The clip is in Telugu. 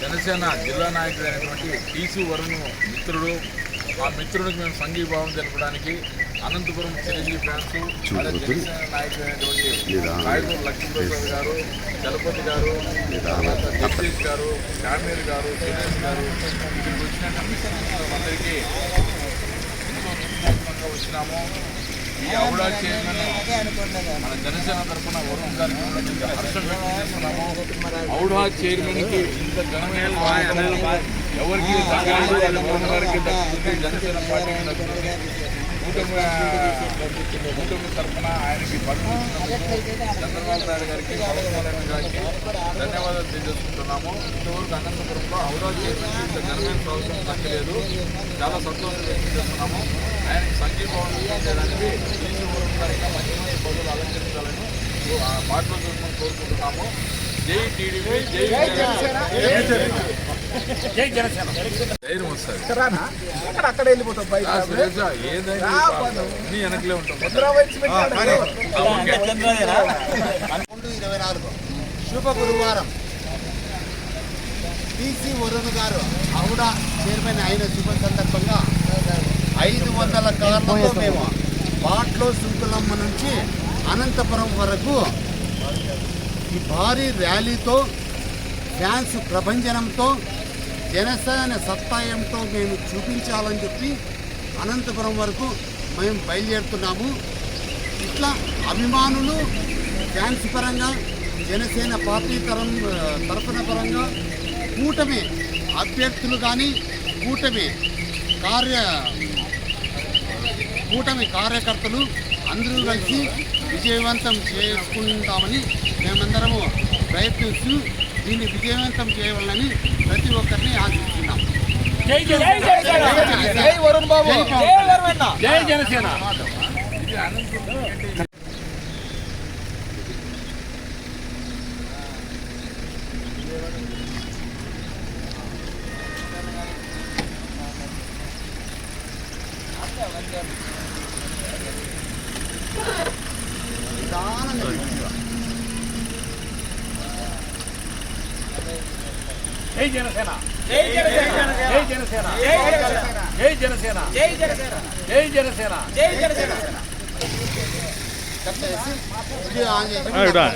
జనసేన జిల్లా నాయకుడైనటువంటి టీసీ వరుణ్ మిత్రుడు ఆ మిత్రుడికి మేము సంఘీభావం తెలపడానికి అనంతపురం చిరంజీవి ఫ్యాన్స్ జనసేన నాయకుడైనటువంటి రాయలూరు లక్ష్మీప్రసాద్ గారు చలపతి గారు జగదీష్ గారు కామేర్ గారు దినేష్ గారు ఇక్కడికి వచ్చిన అందరికీ ఎంతో వచ్చినాము. ఈ ఔడా చైర్మన్ మన జనసేన తరఫున వరుణ్ గారికి హర్షం వ్యక్తం చేస్తున్నాము. ఔడా చైర్మన్కి ఇంత ఘనమైన ఎవరికి దక్కలేదు దక్కుతుంది జనసేన పార్టీకి దక్కుతుంది కూటమి కూటమి తరఫున ఆయనకి చంద్రబాబు నాయుడు గారికి పవన్ కళ్యాణ్ గారికి ధన్యవాదాలు తెలియజేసుకుంటున్నాము. ఇంతవరకు అనంతపురంలో ఔడా చైర్మన్ ఇంత ఘనమైన తగ్గలేదు. దక్కలేదు చాలా సంతోషం వ్యక్తం చేస్తున్నాము. ఆయనకి సంఘీభావం చేయడానికి శ్రీశివరం గారికి మంచి మంచి పదవులు అలంకరించాలని ఆ పాటలో కోరుకుంటున్నాము. జై టీడీపీ జై జనసేన. జై జనసేన. ధైర్యం వస్తుంది. రానా? అక్కడ వెళ్ళిపోతాం బయట. ఇరవై నాలుగు. శుభ గురువారం. టీసీ వరుణ్ గారు ఆవిడ చైర్మన్ అయిన శుభ సందర్భంగా ఐదు వందల కార్లతో మేము బాట్లో సుంకులమ్మ నుంచి అనంతపురం వరకు ఈ భారీ ర్యాలీతో డ్యాన్స్ ప్రభంజనంతో జనసేన సత్తాయంతో మేము చూపించాలని చెప్పి అనంతపురం వరకు మేము బయలుదేరుతున్నాము. ఇట్లా అభిమానులు డ్యాన్స్ పరంగా జనసేన పార్టీ తరం తరఫున పరంగా కూటమి అభ్యర్థులు కానీ కూటమి కార్య కూటమి కార్యకర్తలు అందరూ కలిసి విజయవంతం చేసుకుంటామని మేమందరము ప్రయత్నిస్తూ దీన్ని విజయవంతం చేయాలని ప్రతి ఒక్కరిని ఆశిస్తున్నాం జై వరుణ్ బాబు జై జనసేన నిదానంగా తీసుకురా. జై జనసేన. జై జనసేన. జై జనసేన. జై జనసేన. జై జనసేన. జై జనసేన. జై జనసేన. ఆన్